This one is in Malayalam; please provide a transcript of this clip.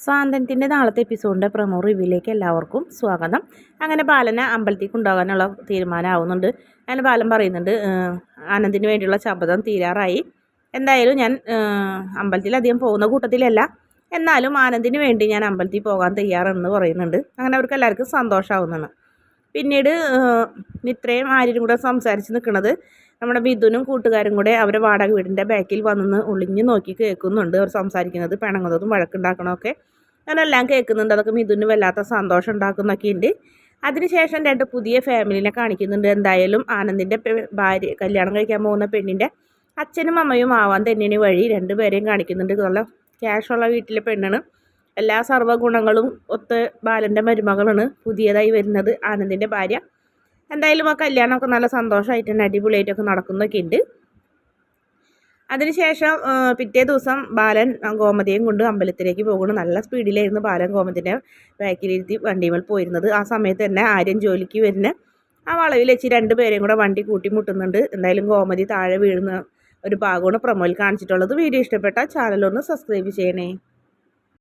സ്വാതന്ത്ര്യത്തിന്റെ നാളത്തെ എപ്പിസോഡിന്റെ പ്രമോ റിവ്യൂയിലേക്ക് എല്ലാവർക്കും സ്വാഗതം. അങ്ങനെ ബാലനെ അമ്പലത്തിൽ കൊണ്ടുപോകാനുള്ള തീരുമാനമാവുന്നുണ്ട്. അങ്ങനെ ബാലൻ പറയുന്നുണ്ട് "ഏഹ്, ആനന്ദിന് വേണ്ടിയുള്ള ശബ്ദം തീരാറായി. എന്തായാലും ഞാൻ അമ്പലത്തിൽ അധികം പോകുന്ന കൂട്ടത്തിലല്ല. എന്നാലും ആനന്ദിന് വേണ്ടി ഞാൻ അമ്പലത്തിൽ പോകാൻ തയ്യാറെന്ന് പറയുന്നുണ്ട്. അങ്ങനെ അവർക്ക് എല്ലാവർക്കും സന്തോഷമാവുന്നതാണ്. പിന്നീട് ഇത്രയും ആരും കൂടെ സംസാരിച്ച് നിൽക്കുന്നത് നമ്മുടെ ബിദുനും കൂട്ടുകാരും കൂടെ അവരെ വാടക വീടിന്റെ ബാക്കിൽ വന്ന് ഒളിഞ്ഞു നോക്കി കേൾക്കുന്നുണ്ട്. അവർ സംസാരിക്കുന്നത് പിണങ്ങുന്നതും വഴക്കുണ്ടാക്കണമൊക്കെ ഞാനെല്ലാം കേൾക്കുന്നുണ്ട്. അതൊക്കെ മിഥുന് വല്ലാത്ത സന്തോഷം ഉണ്ടാക്കുന്നൊക്കെ ഉണ്ട്. അതിനുശേഷം രണ്ട് പുതിയ ഫാമിലിനെ കാണിക്കുന്നുണ്ട്. എന്തായാലും ആനന്ദിന്റെ ഭാര്യ കല്യാണം കഴിക്കാൻ പോകുന്ന പെണ്ണിന്റെ അച്ഛനും അമ്മയും ആവാൻ തന്നെയാണ് വഴി. രണ്ടുപേരെയും കാണിക്കുന്നുണ്ട്. നല്ല ക്യാഷുള്ള വീട്ടിലെ പെണ്ണാണ്. എല്ലാ സർവഗുണങ്ങളും ഒത്ത് ബാലന്റെ മരുമകളാണ് പുതിയതായി വരുന്നത് ആനന്ദിന്റെ ഭാര്യ. എന്തായാലും ആ കല്യാണമൊക്കെ നല്ല സന്തോഷമായിട്ട് തന്നെ അടിപൊളിയായിട്ടൊക്കെ നടക്കുന്നൊക്കെ ഉണ്ട്. അതിനുശേഷം പിറ്റേ ദിവസം ബാലൻ ഗോമതിയും കൊണ്ട് അമ്പലത്തിലേക്ക് പോകുന്നു. നല്ല സ്പീഡിലായിരുന്നു ബാലൻ ഗോമതിന്റെ ബാക്കിലിരുത്തി വണ്ടിമേൽ പോയിരുന്നത്. ആ സമയത്ത് തന്നെ ആര്യൻ ജോലിക്ക് വരുന്ന ആ വളവിൽ വെച്ച് രണ്ടുപേരെയും കൂടെ വണ്ടി കൂട്ടിമുട്ടുന്നുണ്ട്. എന്തായാലും ഗോമതി താഴെ വീഴുന്ന ഒരു ഭാഗമാണ് പ്രൊമോയിൽ കാണിച്ചിട്ടുള്ളത്. വീഡിയോ ഇഷ്ടപ്പെട്ട ചാനലൊന്ന് സബ്സ്ക്രൈബ് ചെയ്യണേ.